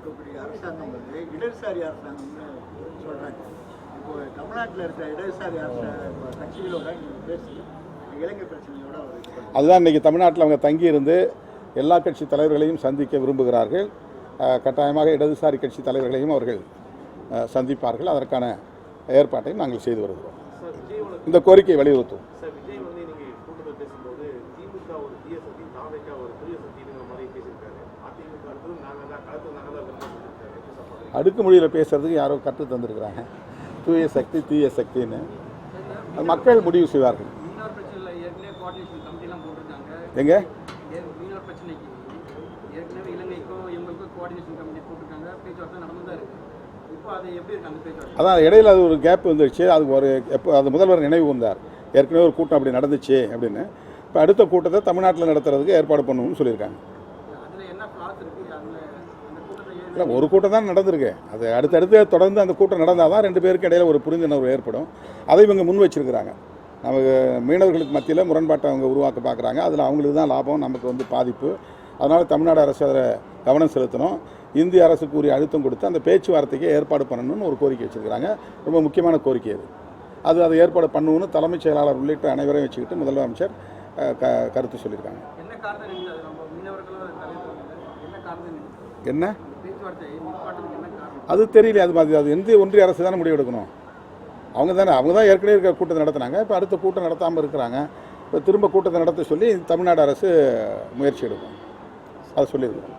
இருக்கக்கூடிய அரசாங்கம் வந்து இடதுசாரி அரசாங்கம்னு சொல்கிறாங்க இப்போ தமிழ்நாட்டில் இருக்கிற இடதுசாரி அரச கட்சிகளோட நீங்கள் பேசி இளைஞர் பிரச்சனையோட. அதுதான் இன்றைக்கி தமிழ்நாட்டில் அவங்க தங்கியிருந்து எல்லா கட்சி தலைவர்களையும் சந்திக்க விரும்புகிறார்கள். கட்டாயமாக இடதுசாரி கட்சி தலைவர்களையும் அவர்கள் சந்திப்பார்கள். அதற்கான ஏற்பாட்டையும் நாங்கள் செய்து வருகிறோம். சார் விஜய் வழக்கு இந்த கோரிக்கையை வலியுறுத்தும் சார் விஜய் வந்து இன்னைக்கு கூட்டத்தில் பேசும்போது திமுக ஒரு தீய சக்தி தாவேக்கா ஒரு தூய சக்திங்கிற மாதிரி பேசியிருக்காரு அதிமுக அடுத்தது நாங்கள் தான் களத்தில் நாங்கள் தான் வெல்ல சொல்லியிருக்காரு பாக்குறீங்க? அடுக்குமொழியில் பேசுறதுக்கு யாரோ கற்று தந்திருக்கிறாங்க. தூய சக்தி தீய சக்தின்னு. அது மக்கள் முடிவு செய்வார்கள். எங்க? அதான் இடையில அது ஒரு கேப் வந்துடுச்சு அது ஒரு எப்போ அது முதல்வர் நினைவு வந்தார் ஏற்கனவே ஒரு கூட்டம் அப்படி நடந்துச்சு அப்படின்னு. இப்போ அடுத்த கூட்டத்தை தமிழ்நாட்டில் நடத்துறதுக்கு ஏற்பாடு பண்ணணும்னு சொல்லியிருக்காங்க. இல்லை ஒரு கூட்டம் தான் நடந்திருக்கு. அது அடுத்தடுத்து தொடர்ந்து அந்த கூட்டம் நடந்தால் தான் ரெண்டு பேருக்கு இடையில ஒரு புரிந்துணர்வு ஏற்படும். அதை இவங்க முன் வச்சிருக்கிறாங்க. நமக்கு மீனவர்களுக்கு மத்தியில் முரண்பாட்டை அவங்க உருவாக்க பார்க்குறாங்க. அதில் அவங்களுக்கு தான் லாபம் நமக்கு வந்து பாதிப்பு. அதனால் தமிழ்நாடு அரசு அதில் கவனம் செலுத்தணும். இந்திய அரசுக்கு உரிய அழுத்தம் கொடுத்து அந்த பேச்சுவார்த்தைக்கு ஏற்பாடு பண்ணணும்னு ஒரு கோரிக்கை வச்சுருக்கிறாங்க. ரொம்ப முக்கியமான கோரிக்கை அது. அது அதை ஏற்பாடு பண்ணணும்னு தலைமைச் செயலாளர் உள்ளிட்ட அனைவரையும் வச்சுக்கிட்டு முதலமைச்சர் க கருத்து சொல்லியிருக்காங்க. என்ன? அது தெரியல அது மாதிரி அது எந்த ஒன்றிய அரசு தானே முடிவெடுக்கணும் அவங்க தானே அவங்க தான் ஏற்கனவே இருக்கிற கூட்டத்தை நடத்துனாங்க இப்போ அடுத்த கூட்டம் நடத்தாமல் இருக்கிறாங்க. இப்போ திரும்ப கூட்டத்தை நடத்த சொல்லி தமிழ்நாடு அரசு முயற்சி எடுக்கும். அதை சொல்லியிருக்கோம்.